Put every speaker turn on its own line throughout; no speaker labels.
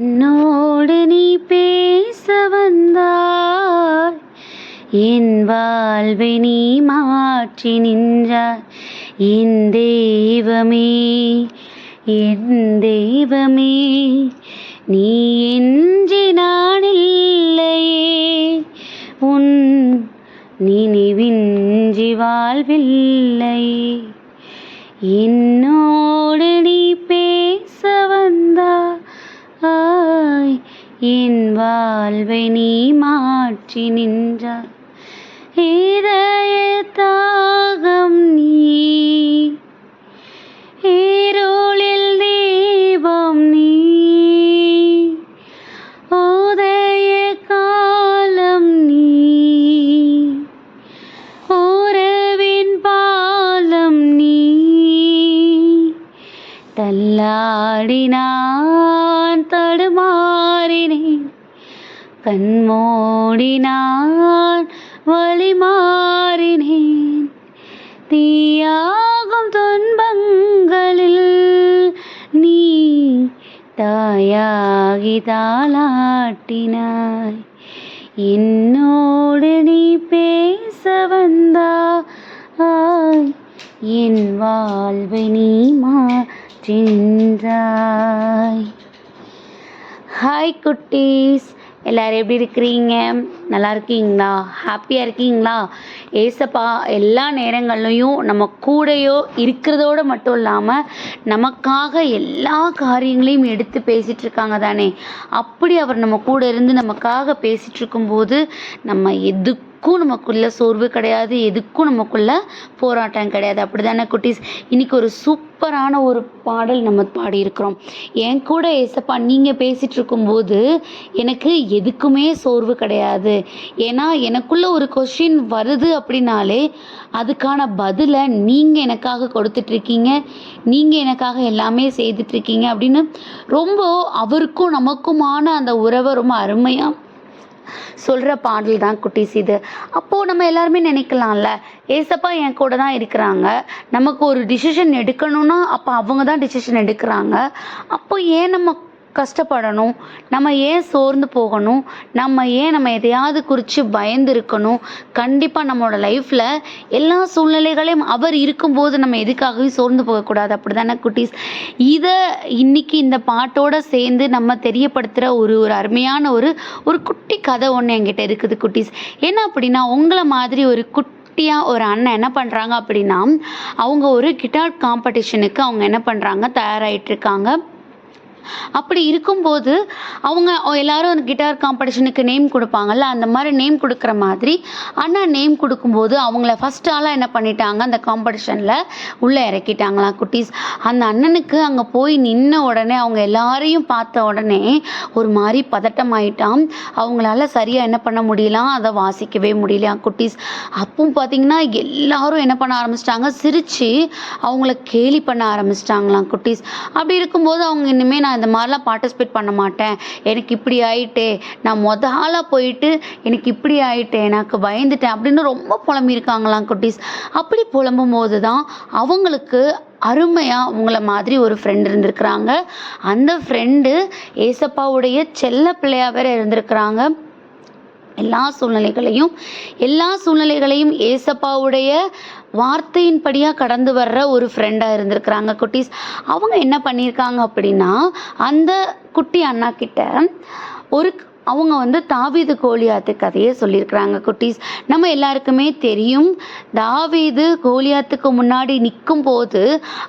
என்னோடு நீ பேச வந்தாய். என் வாழ்வை நீ மாற்றி நின்றாய். என் தெய்வமே என் தெய்வமே நீ என்று நான் இல்லையே. உன் நினைவின்றி வாழ்வில்லையே என்னோ வாழ்வை நீ மாற்றி நின்றாய் இதய தாகம் நீ. இருளில் தீபம் நீ. உதய காலம் நீ. உறவின் பாலம் நீ. தள்ளாடினான் கண்மூடினான் வழி மாறினேன். தீயாகும் துன்பங்களில் நீ தாயாகி தாளாட்டினாய். என்னோடு நீ பேச வந்தாய். என் வாழ்வை நீ மாற்றின்றாய். ஹாய் குட்டீஸ். எல்லோரும் எப்படி இருக்கிறீங்க? நல்லா இருக்கீங்களா? ஹாப்பியாக இருக்கீங்களா? ஏசப்பா எல்லா நேரங்கள்லையும் நம்ம கூடயோ இருக்கிறதோட மட்டும் இல்லாமல் நமக்காக எல்லா காரியங்களையும் எடுத்து பேசிகிட்டு இருக்காங்க தானே? அப்படி அவர் நம்ம கூட இருந்து நமக்காக பேசிகிட்டு இருக்கும்போது நம்ம எதுக்கும் நமக்குள்ள சோர்வு கிடையாது எதுக்கும் நமக்குள்ள போராட்டம் கிடையாது. அப்படி தானே குட்டீஸ்? இன்னைக்கு ஒரு சூப்பரான ஒரு பாடல் நம்ம பாடியிருக்கிறோம். என் கூட ஏசப்பா நீங்கள் பேசிகிட்டு இருக்கும்போது எனக்கு எதுக்குமே சோர்வு கிடையாது. ஏன்னா எனக்குள்ள ஒரு கொஷின் வருது அப்படின்னாலே அதுக்கான பதிலை நீங்கள் எனக்காக கொடுத்துட்ருக்கீங்க நீங்கள் எனக்காக எல்லாமே செய்துட்ருக்கீங்க அப்படின்னு ரொம்ப அவருக்கும் நமக்குமான அந்த உறவை ரொம்ப அருமையாக சொல்கிற பாடல் தான் குட்டீஸ் இது. அப்போது நம்ம எல்லாருமே நினைக்கலாம்ல ஏசப்பா என் கூட தான் இருக்கிறாங்க நமக்கு ஒரு டிசிஷன் எடுக்கணும்னா அப்போ அவங்க தான் டிசிஷன் எடுக்கிறாங்க. அப்போ ஏன் நம்ம கஷ்டப்படணும். நம்ம ஏன் சோர்ந்து போகணும்? நம்ம ஏன் நம்ம எதையாவது குறித்து பயந்து இருக்கணும் கண்டிப்பாக நம்மளோட லைஃப்பில் எல்லா சூழ்நிலைகளையும் அவர் இருக்கும்போது நம்ம எதுக்காகவே சோர்ந்து போகக்கூடாது? அப்படி தானே குட்டீஸ்? இதை இன்னைக்கு இந்த பாட்டோட சேர்ந்து நம்ம தெரியப்படுத்துகிற ஒரு ஒரு அருமையான ஒரு ஒரு குட்டி கதை ஒன்று என்கிட்ட இருக்குது குட்டீஸ். என்ன அப்படின்னா உங்களை மாதிரி ஒரு குட்டி குட்டியாக ஒரு அண்ணன் என்ன பண்ணுறாங்க அப்படின்னா அவங்க ஒரு கிட்டார் காம்படிஷனுக்கு அவங்க என்ன பண்ணுறாங்க தயாராகிட்டு இருக்காங்க. அப்படி இருக்கும்போது அவங்க எல்லாரும் அந்த கிட்டார் காம்படிஷனுக்கு நேம் கொடுப்பாங்கல்ல அந்த மாதிரி நேம் கொடுக்குற மாதிரி அண்ணா நேம் கொடுக்கும்போது அவங்கள ஃபஸ்ட் ஆளாக என்ன பண்ணிட்டாங்க? அந்த காம்படிஷனில் உள்ளே இறக்கிட்டாங்களாம் குட்டீஸ். அந்த அண்ணனுக்கு அங்கே போய் நின்ன உடனே அவங்க எல்லாரையும் பார்த்த உடனே ஒரு மாதிரி பதட்டமாயிட்டான். அவங்களால சரியாக என்ன பண்ண முடியலாம் அதை வாசிக்கவே முடியலையா குட்டீஸ். அப்பவும் பார்த்தீங்கன்னா எல்லாரும் என்ன பண்ண ஆரம்பிச்சிட்டாங்க? சிரித்து அவங்கள கேலி பண்ண ஆரம்பிச்சிட்டாங்களாம் குட்டீஸ். அப்படி இருக்கும்போது அவங்க இனிமேல் நான் அந்த மாதிரிலாம் பார்ட்டிசிபேட் பண்ண மாட்டேன். எனக்கு இப்படி ஆயிட்டே. நான் மொத ஆளாக போயிட்டு எனக்கு இப்படி ஆயிட்டே. எனக்கு பயந்துட்டேன் அப்படின்னு ரொம்ப புலம்பியிருக்காங்களாம் குட்டீஸ். அப்படி புலம்பும் போது தான் அவங்களுக்கு அருமையாக உங்களை மாதிரி ஒரு ஃப்ரெண்ட் இருந்திருக்கிறாங்க. அந்த ஃப்ரெண்டு ஏசப்பாவுடைய செல்ல பிள்ளையாக வேற இருந்திருக்கிறாங்க. எல்லா சூழ்நிலைகளையும் எல்லா சூழ்நிலைகளையும் ஏசப்பாவுடைய வார்த்தையின்படியாக கடந்து வர்ற ஒரு ஃப்ரெண்டாக இருந்திருக்கிறாங்க குட்டீஸ். அவங்க என்ன பண்ணியிருக்காங்க அப்படின்னா அந்த குட்டி அண்ணா கிட்ட ஒரு அவங்க வந்து தாவீது கோலியாத்து கதையை சொல்லியிருக்கிறாங்க குட்டீஸ். நம்ம எல்லாருக்குமே தெரியும் தாவீது கோலியாத்துக்கு முன்னாடி நிற்கும் போது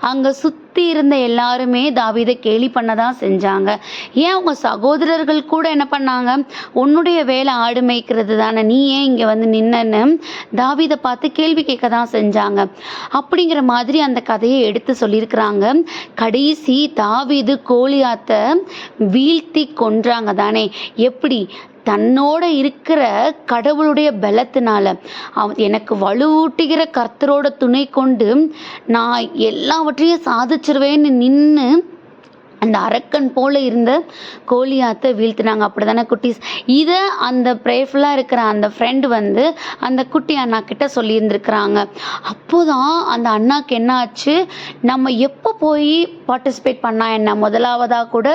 அங்கே சுத் சுற்றி இருந்த எல்லாருமே தாவீதை கேலி பண்ண தான் செஞ்சாங்க. ஏன் அவங்க சகோதரர்கள் கூட என்ன பண்ணாங்க? உன்னுடைய வேலை ஆடு மேய்க்கிறது தானே நீ ஏன் இங்கே வந்து நின்னன்னு தாவீதை பார்த்து கேள்வி கேட்க தான் செஞ்சாங்க. அப்படிங்கிற மாதிரி அந்த கதையை எடுத்து சொல்லியிருக்கிறாங்க. கடைசி தாவீது கோலியாத்தை வீழ்த்தி கொன்றாங்க தானே. எப்படி? தன்னோட இருக்கிற கடவுளுடைய பலத்தினால அவ எனக்கு வலுவூட்டுகிற கர்த்தரோட துணை கொண்டு நான் எல்லாவற்றையும் சாதிச்சிருவேன்னு நின்று அந்த அரக்கன் போல இருந்த கோலியாத்தை வீழ்த்தினாங்க. அப்படி தானே குட்டீஸ்? இதை அந்த ப்ரேஃபுல்லாக இருக்கிற அந்த ஃப்ரெண்டு வந்து அந்த குட்டி அண்ணா கிட்ட சொல்லியிருந்துருக்குறாங்க. அப்போதான் அந்த அண்ணாக்கு என்ன ஆச்சு நம்ம எப்போ போய் பார்ட்டிசிபேட் பண்ணா என்ன? முதலாவதாக கூட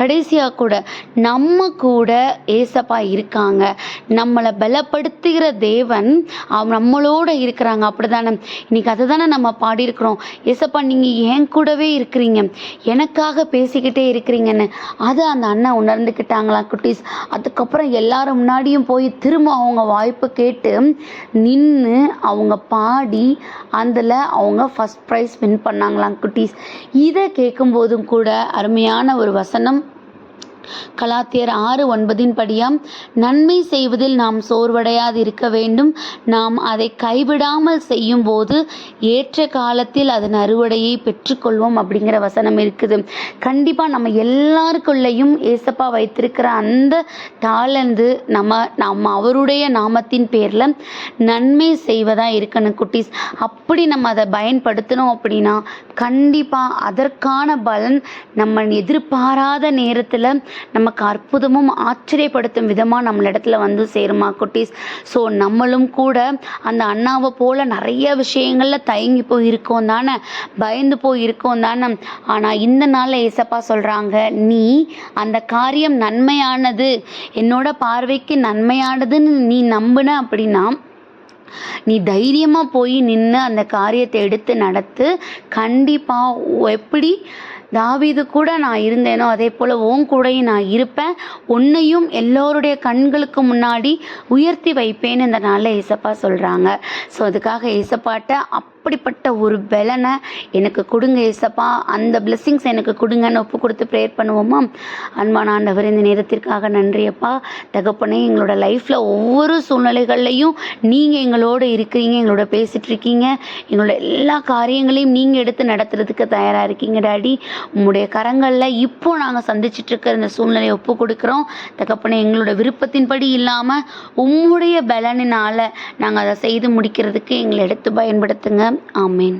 கடைசியாக கூட நம்ம கூட ஏசப்பா இருக்காங்க. நம்மளை பலப்படுத்துகிற தேவன் நம்மளோட இருக்கிறாங்க. அப்படிதானே? இன்னைக்கு அதை தானே நம்ம பாடியிருக்கிறோம். ஏசப்பா நீங்கள் என் கூடவே இருக்கிறீங்க. எனக்காக பேசிக்கிட்டே இருக்கிறீங்கன்னு. அதை அந்த அண்ணன் உணர்ந்துக்கிட்டாங்களா குட்டீஸ்? அதுக்கப்புறம் எல்லாரும் முன்னாடியும் போய் திரும்ப அவங்க வாய்ப்பு கேட்டு நின்று அவங்க பாடி அதில் அவங்க ஃபஸ்ட் ப்ரைஸ் வின் பண்ணாங்களாம் குட்டீஸ். இதை கேட்கும்போதும் கூட அருமையான ஒரு வசனம் கலாத்தியர் ஆறு ஒன்பதின் படியாம் நன்மை செய்வதில் நாம் சோர்வடையாது இருக்க வேண்டும். நாம் அதை கைவிடாமல் செய்யும் போது ஏற்ற காலத்தில் அதன் அறுவடையை பெற்றுக்கொள்வோம் அப்படிங்கிற வசனம் இருக்குது. கண்டிப்பாக நம்ம எல்லாருக்குள்ளேயும் ஏசப்பா வைத்திருக்கிற அந்த டாலந்து நம்ம நம்ம அவருடைய நாமத்தின் பேரில் நன்மை செய்வதாக இருக்கணும் குட்டீஸ். அப்படி நம்ம அதை பயன்படுத்தணும் அப்படின்னா கண்டிப்பாக அதற்கான பலன் நம்ம எதிர்பாராத நேரத்தில் நமக்கு அற்புதமும் ஆச்சரியப்படுத்தும் விதமாக நம்மளிடத்துல வந்து சேருமா குட்டீஸ்? ஸோ நம்மளும் கூட அந்த அண்ணாவை போல் நிறைய விஷயங்களில் தயங்கி போய் இருக்கோம் தானே? பயந்து போய் இருக்கோம் தானே? ஆனால் இந்த நாளில் ஏசப்பா சொல்கிறாங்க நீ அந்த காரியம் நன்மையானது. என்னோட பார்வைக்கு நன்மையானதுன்னு நீ நம்புன அப்படின்னா நீ தைரியமாக போய் நின்று அந்த காரியத்தை எடுத்து நடத்து. கண்டிப்பாக எப்படி தாவீது கூட நான் இருந்தேனோ அதே போல் உன் கூடயும் நான் இருப்பேன். உன்னையும் எல்லோருடைய கண்களுக்கு முன்னாடி உயர்த்தி வைப்பேன்னு இந்த நாளில் ஏசப்பா சொல்கிறாங்க ஸோ அதுக்காக ஏசப்பாட்ட அப்படிப்பட்ட ஒரு பலனை எனக்கு கொடுங்க ஏசப்பா. அந்த பிளெஸ்ஸிங்ஸ் எனக்கு கொடுங்கன்னு ஒப்பு கொடுத்து ப்ரேயர் பண்ணுவோமா? அன்பான ஆண்டவர் இந்த நேரத்திற்காக நன்றியப்பா தகப்பனே எங்களோட லைஃப்பில் ஒவ்வொரு சூழ்நிலைகள்லையும் நீங்கள் எங்களோட இருக்கிறீங்க எங்களோட பேசிகிட்ருக்கீங்க இருக்கீங்க. எங்களோட எல்லா காரியங்களையும் நீங்கள் எடுத்து நடத்துறதுக்கு தயாராக இருக்கீங்க டாடி. உங்களுடைய கரங்களில் இப்போ நாங்கள் சந்திச்சிட்ருக்கிற இந்த சூழ்நிலையை ஒப்பு கொடுக்குறோம். தகப்பனே எங்களோட விருப்பத்தின்படி இல்லாமல் உம்முடைய பலனினால் நாங்கள் அதை செய்து முடிக்கிறதுக்கு எங்களை எடுத்து பயன்படுத்துங்க. ஆமேன்.